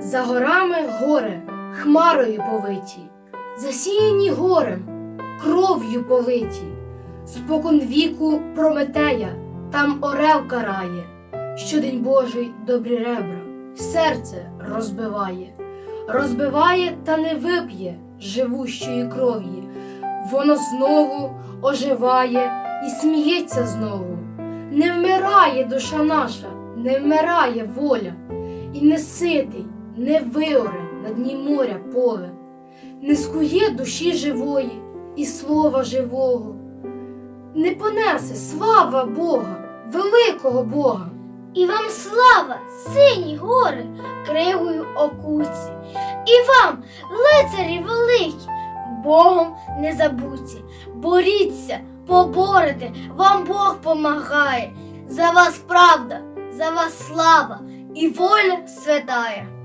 За горами горе, хмарою повиті, засіяні горем, кров'ю политі, спокон віку Прометея, там орел карає, щодень Божий добрі ребра, серце розбиває, розбиває та не вип'є живущої кров'ї, воно знову оживає і сміється знову. Не вмирає душа наша, не вмирає воля, і не ситий, не виоре на дні моря поле, не скує душі живої і слова живого, не понесе слава Бога, великого Бога. І вам слава, сині гори, кривою окуці, і вам, лицарі великі, Богом не забудьте, боріться, поборете, вам Бог помагає. За вас правда, за вас слава і воля святая.